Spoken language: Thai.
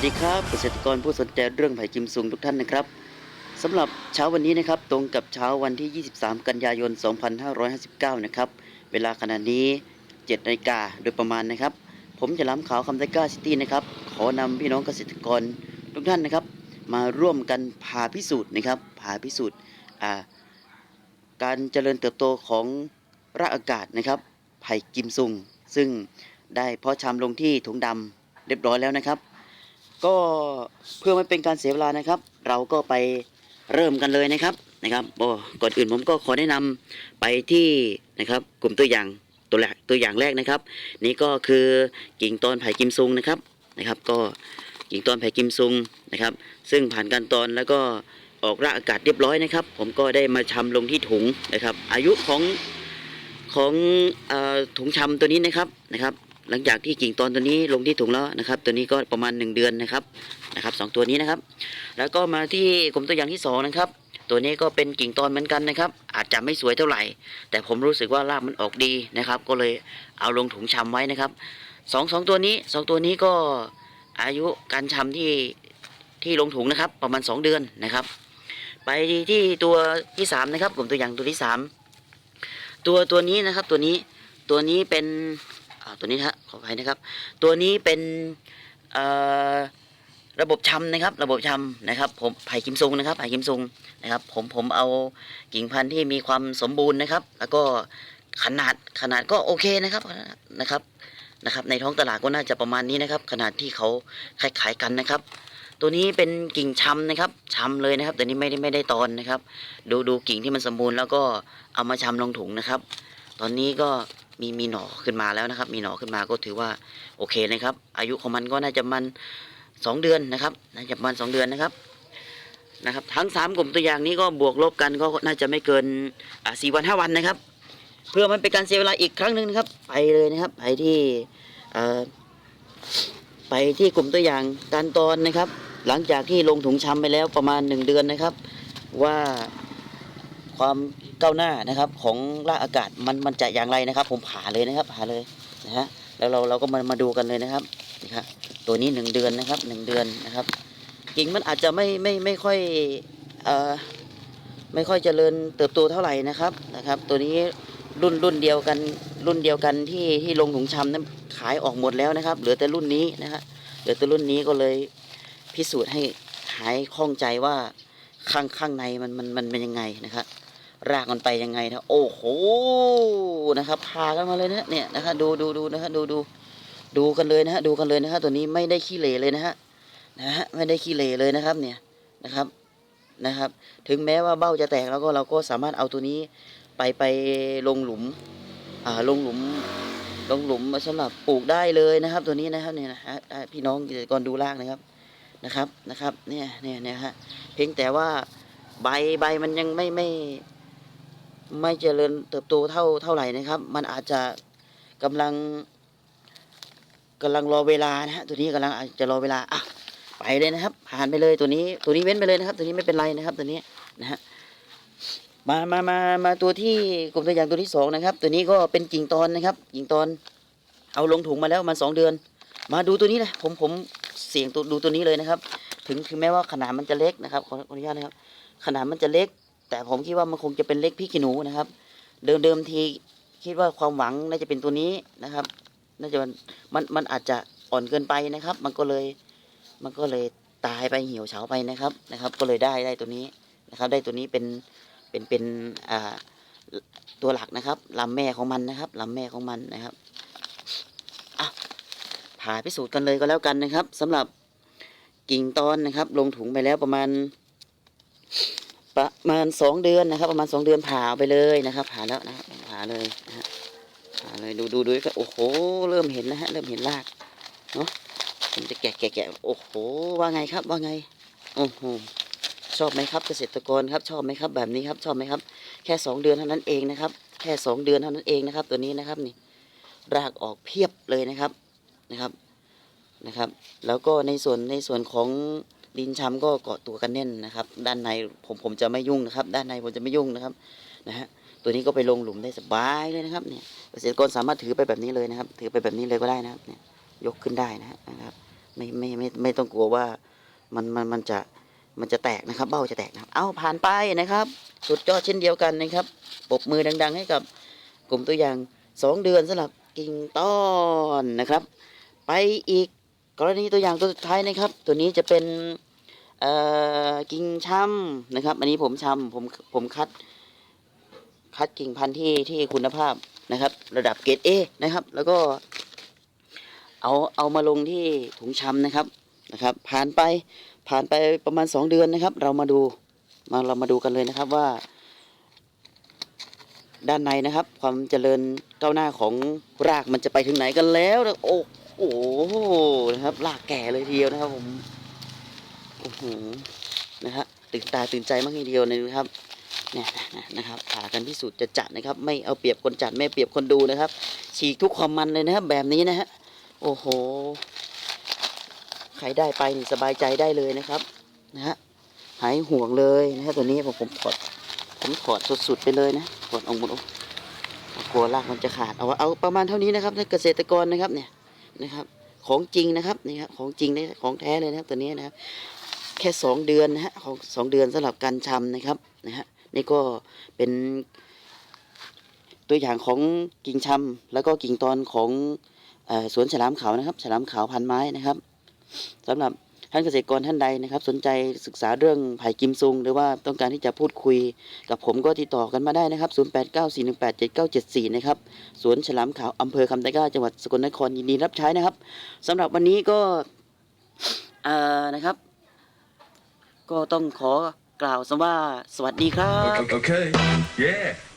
วัสดีครับเกษตรกรผู้สนใจเรื่องไผ่กิมซุงทุกท่านนะครับสำหรับเช้าวันนี้นะครับตรงกับเช้าวันที่ 23 กันยายน 2559 นะครับ เวลาขณะนี้7นาฬิกาโดยประมาณนะครับ ผมจะล้ำขาวคำไตก้าซิตี้นะครับ ขอนำพี่น้องเกษตรกรทุกท่านนะครับ มาร่วมกันพาพิสูจน์นะครับพาพิสูจน์าการเจริญเติบโตของรากอากาศนะครับ ไผ่กิมซุงซึ่งได้เพาะชำลงที่ถุงดำเรียบร้อยแล้วนะครับ ก็เพื่อไม่เป็นการเสียเวลานะครับ เราก็ไปเริ่มกันเลยนะครับนะครับโอ้ก่อนอื่นผมก็ขอแนะนำไปที่นะครับกลุ่มตัวอย่างตัวแรกตัวอย่างแรกนะครับ นี่ก็คือกิ่งตอนไผ่กิมซุงนะครับนะครับ ก็กิ่งตอนไผ่กิมซุงนะครับ ซึ่งผ่านการตอนแล้วก็ออกรากอากาศเรียบร้อยนะครับ ผมก็ได้มาชำลงที่ถุงนะครับ อายุของของอถุงชำตัวนี้นะครับนะครับ หลังจากที่กิ่งตอนตัวนี้ลงที่ถุงแล้วนะครับ ตัวนี้ก็ประมาณ 1 เดือนนะครับนะครับสองตัวนี้นะครับ แล้วก็มาที่กลุ่มตัวอย่างที่สองนะครับ ตัวนี้ก็เป็นกิ่งตอนเหมือนกันนะครับ อาจจะไม่สวยเท่าไหร่ แต่ผมรู้สึกว่ารากมันออกดีนะครับ ก็เลยเอาลงถุงชำไว้นะครับสองสองตัวนี้สองตัวนี้ก็อายุการชำที่ที่ลงถุงนะครับ ประมาณ 2 เดือนนะครับ ไปที่ตัวที่สามนะครับกลุ่มตัวอย่างตัวที่สามตัวตัวนี้นะครับตัวนี้ตัวนี้เป็น ตัวนี้ฮะขออภัยนะครับ ตัวนี้เป็นเอ่อระบบชำนะครับ ระบบชำนะครับ ผมไผ่กิมซุงนะครับไผ่กิมซุงนะครับ ผมผมเอากิ่งพันธุ์ที่มีความสมบูรณ์นะครับ แล้วก็ขนาดขนาดก็โอเคนะครับนะครับนะครับ ในท้องตลาดก็น่าจะประมาณนี้นะครับ ขนาดที่เขาขายขายกันนะครับ ตัวนี้เป็นกิ่งชำนะครับชำเลยนะครับ แต่นี้ไม่ได้ไม่ได้ตอนนะครับ ดูดูกิ่งที่มันสมบูรณ์แล้วก็เอามาชำลงถุงนะครับ ตอนนี้ก็ มีมีหน่อขึ้นมาแล้วนะครับ มีหน่อขึ้นมาก็ถือว่าโอเคนะครับ อายุของมันก็น่าจะมันสองเดือนนะครับน่าจะมันสองเดือนนะครับนะครับ ทั้งสามกลุ่มตัวอย่างนี้ก็บวกลบกันก็น่าจะไม่เกินอ่าสี่วันห้าวันนะครับ เพื่อมันเป็นการเสียเวลาอีกครั้งหนึ่งนะครับ ไปเลยนะครับไปที่เอ่อไปที่กลุ่มตัวอย่างการตอนนะครับ หลังจากที่ลงถุงชำไปแล้วประมาณหนึ่งเดือนนะครับ ว่า ความก้าวหน้านะครับของรากอากาศมันมันจะอย่างไรนะครับ ผมผ่าเลยนะครับผ่าเลยนะฮะแล้วเราเราก็มามาดูกันเลยนะครับนี่ครับตัวนี้หนึ่งเดือนนะครับหนึ่งเดือนนะครับกิ่งมันอาจจะไม่ไม่ไม่ค่อยเอ่อไม่ค่อยเจริญเติบโตเท่าไหร่นะครับนะครับ ตัวนี้รุ่นรุ่นเดียวกันรุ่นเดียวกันที่ที่ลงถุงชำนั้นขายออกหมดแล้วนะครับ เหลือแต่รุ่นนี้นะฮะเหลือแต่รุ่นนี้ก็เลยพิสูจน์ให้หายข้องใจว่าข้างข้างในมันมันมันเป็นยังไงนะครับ รากมันไปยังไงนะโอ้โหนะครับพากันมาเลยนะเนี่ยนะครับดูดูดูนะฮะดูดูดูกันเลยนะฮะดูกันเลยนะฮะตัวนี้ไม่ได้ขี้เหร่เลยนะฮะนะฮะไม่ได้ขี้เหร่เลยนะครับเนี่ยนะครับนะครับ ถึงแม้ว่าเบ้าจะแตกแล้วก็เราก็สามารถเอาตัวนี้ไปไปลงหลุมอ่าลงหลุมลงหลุมสำหรับปลูกได้เลยนะครับ ตัวนี้นะครับเนี่ยนะฮะพี่น้องเกษตรกรดูรากนะครับนะครับนะครับเนี่ยเนี่ยเนี่ยฮะเพียงแต่ว่าใบใบมันยังไม่ไม่ ไม่เจริญเติบโตเท่าเท่าไหร่นะครับ มันอาจจะกำลังกำลังรอเวลานะฮะตัวนี้กำลังอาจจะรอเวลาอะไปเลยนะครับ ผ่านไปเลยตัวนี้ ตัวนี้เว้นไปเลยนะครับ ตัวนี้ไม่เป็นไรนะครับ ตัวนี้นะฮะมามามามาตัวที่กลุ่มตัวอย่างตัวที่สองนะครับ ตัวนี้ก็เป็นกิ่งตอนนะครับกิ่งตอน เอาลงถุงมาแล้วมาสองเดือน มาดูตัวนี้เลยผมผมเสียงตัวดูตัวนี้เลยนะครับ ถึงถึงแม้ว่าขนาดมันจะเล็กนะครับขออนุญาตนะครับ ขนาดมันจะเล็ก แต่ผมคิดว่ามันคงจะเป็นเล็กพริกขี้หนูนะครับ เดิมเดิมทีคิดว่าความหวังน่าจะเป็นตัวนี้นะครับ น่าจะมันมันมันอาจจะอ่อนเกินไปนะครับ มันก็เลยมันก็เลยตายไปเหี่ยวเฉาไปนะครับนะครับ ก็เลยได้ได้ตัวนี้นะครับ ได้ตัวนี้เป็นเป็นเป็นอ่าตัวหลักนะครับลำแม่ของมันนะครับลำแม่ของมันนะครับอะผ่าพิสูจน์กันเลยก็แล้วกันนะครับสำหรับกิ่งตอนนะครับ ลงถุงไปแล้วประมาณ ประมาณสองเดือนนะครับ ประมาณสองเดือนผ่าไปเลยนะครับ ผ่าแล้วนะผ่าเลยนะฮะผ่าเลยดูดูดูก็โอ้โห เริ่มเห็นแล้วฮะเริ่มเห็นรากเนาะผมจะแกะแกะแกะโอ้โห ว่าไงครับ ว่าไงโอ้โหชอบไหมครับเกษตรกรครับ ชอบไหมครับแบบนี้ครับ ชอบไหมครับ แค่สองเดือนเท่านั้นเองนะครับ แค่สองเดือนเท่านั้นเองนะครับ ตัวนี้นะครับนี่รากออกเพียบเลยนะครับนะครับนะครับ แล้วก็ในส่วนในส่วนของ ดินช้ำก็เกาะตัวกันแน่นนะครับ ด้านในผมผมจะไม่ยุ่งนะครับ ด้านในผมจะไม่ยุ่งนะครับนะฮะตัวนี้ก็ไปลงหลุมได้สบายเลยนะครับเนี่ยเกษตรกรสามารถถือไปแบบนี้เลยนะครับ ถือไปแบบนี้เลยก็ได้นะครับเนี่ยยกขึ้นได้นะครับ ไม่ไม่ไม่ไม่ต้องกลัวว่ามันมันมันจะมันจะแตกนะครับ เบ้าจะแตกนะครับเอาผ่านไปนะครับ สุดยอดเช่นเดียวกันนะครับปบมือดัง ๆ ให้กับกลุ่มตัวอย่างสองเดือนสำหรับกิ่งต้อนนะครับ ไปอีก กรณีตัวอย่างตัวสุดท้ายนะครับ ตัวนี้จะเป็นกิ่งช่ำนะครับ อันนี้ผมช่ำผมผมคัด คัดกิ่งพันธุ์ที่ที่คุณภาพนะครับ ระดับเกรดเอนะครับ แล้วก็ เอาเอามาลงที่ถุงชำนะครับนะครับ ผ่านไปผ่านไปประมาณสองเดือนนะครับ เรามาดูมาเรามาดูกันเลยนะครับว่า ด้านในนะครับ ความเจริญก้าวหน้าของรากมันจะไปถึงไหนกันแล้วโอ้โอ้โหนะครับรากแก่เลยทีเดียวนะครับผมโอ้โหนะฮะตื่นตาตื่นใจมากทีเดียวเลยนะครับเนี่ยนะครับผ่ากันพิสูจน์จะจัดนะครับ ไม่เอาเปรียบคนจัดไม่เเปรียบคนดูนะครับฉีกทุกความมันเลยนะครับแบบนี้นะฮะโอ้โหใครได้ไปนี่สบายใจได้เลยนะครับนะฮะหายห่วงเลยนะฮะตัวนี้ผมผมถอดผมถอดสุดๆไปเลยนะถอดออกหมดโอ้กลัวรากมันจะขาดเอาเอาประมาณเท่านี้นะครับเกษตรกรนะครับเนี่ย นะครับ ของจริงนะครับนี่ครับของจริงเลยของแท้เลยนะครับตัวนี้นะครับ แค่สองเดือนนะฮะของสองเดือนสำหรับการชำนะครับนะฮะนี่ก็เป็นตัวอย่างของกิ่งชำแล้วก็กิ่งตอนของอสวนฉลามขาวนะครับ ฉลามขาวพันไม้นะครับสำหรับ ท่านเกษตรกรท่านใดนะครับ สนใจศึกษาเรื่องไผ่กิมซุง หรือว่าต้องการที่จะพูดคุยกับผมก็ติดต่อกันมาได้นะครับ 0894187974 นะครับสวนฉลามขาวอำเภอคำตะกร้าจังหวัดสกลนครยินดีรับใช้นะครับสำหรับวันนี้ก็เอ่อนะครับ ก็ต้องขอกล่าวสว่าสวัสดีครับ okay. Yeah.